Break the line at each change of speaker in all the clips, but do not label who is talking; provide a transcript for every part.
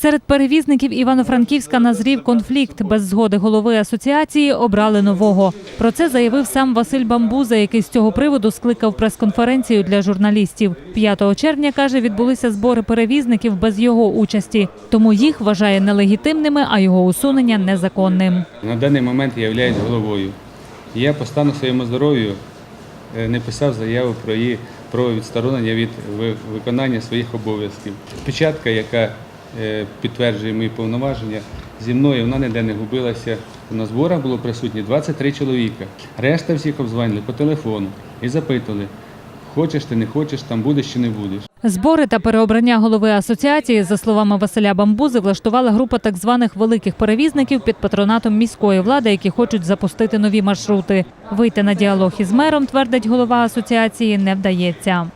Серед перевізників Івано-Франківська назрів конфлікт. Без згоди голови асоціації обрали нового. Про це заявив сам Василь Бамбуза, який з цього приводу скликав прес-конференцію для журналістів. 5 червня, каже, відбулися збори перевізників без його участі. Тому їх вважає нелегітимними, а його усунення незаконним.
На даний момент я являюсь головою. Я по стану своєму здоров'ю е, не писав заяву про її про відсторонення від ви- виконання своїх обов'язків. Печатка, яка підтверджує мої повноваження, зі мною вона ніде не губилася. На зборах було присутні 23 чоловіка. Решта всіх обзвонили по телефону і запитували, хочеш ти, не хочеш, там будеш чи не будеш.
Збори та переобрання голови асоціації, за словами Василя Бамбузи, влаштувала група так званих великих перевізників під патронатом міської влади, які хочуть запустити нові маршрути. Вийти на діалог із мером, твердить голова асоціації, не вдається.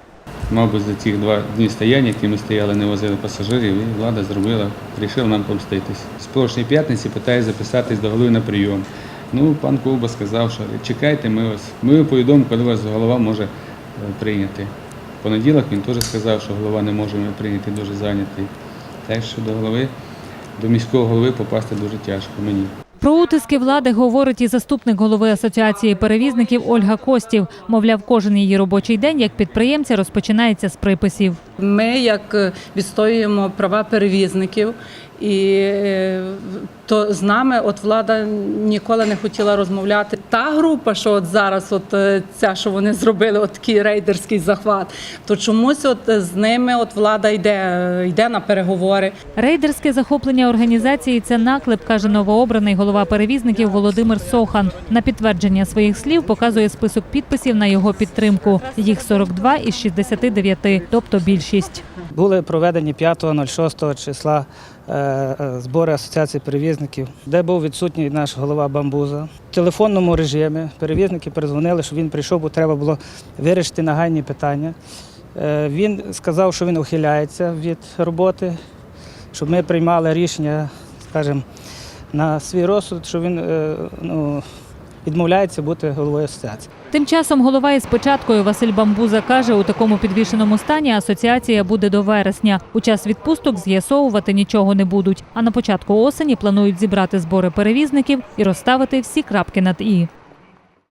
Мабуть, за ці два дні стояння, які ми стояли, не возили пасажирів, і влада зробила, вирішила нам помститись. З прошлої п'ятниці питає записатись до голови на прийом. Ну, пан Ковба сказав, що чекайте, ми вас. Ми повідомимо, коли вас голова може е, прийняти. В понеділок він теж сказав, що голова не може прийняти, дуже зайнятий. Так що до голови, до міського голови попасти дуже тяжко мені.
Про утиски влади говорить і заступник голови асоціації перевізників Ольга Костів. Мовляв, кожен її робочий день як підприємця розпочинається з приписів.
Ми як е, відстоюємо права перевізників, і е, то з нами от влада ніколи не хотіла розмовляти. Та група, що от зараз, от е, ця, що вони зробили, от такий рейдерський захват, то чомусь от з ними от влада йде, йде на переговори.
Рейдерське захоплення організації це наклеп, каже новообраний голова перевізників Володимир Сохан. На підтвердження своїх слів показує список підписів на його підтримку. Їх 42 із 69, тобто більшість.
Були проведені 5-06 числа е, е, збори асоціації перевізників, де був відсутній наш голова Бамбуза. В телефонному режимі перевізники перезвонили, що він прийшов, бо треба було вирішити нагальні питання. Е, Він сказав, що він ухиляється від роботи, щоб ми приймали рішення, скажімо, на свій розсуд, що він ну, відмовляється бути головою асоціації.
Тим часом голова із початкою Василь Бамбуза каже, у такому підвішеному стані асоціація буде до вересня. У час відпусток з'ясовувати нічого не будуть. А на початку осені планують зібрати збори перевізників і розставити всі крапки над і.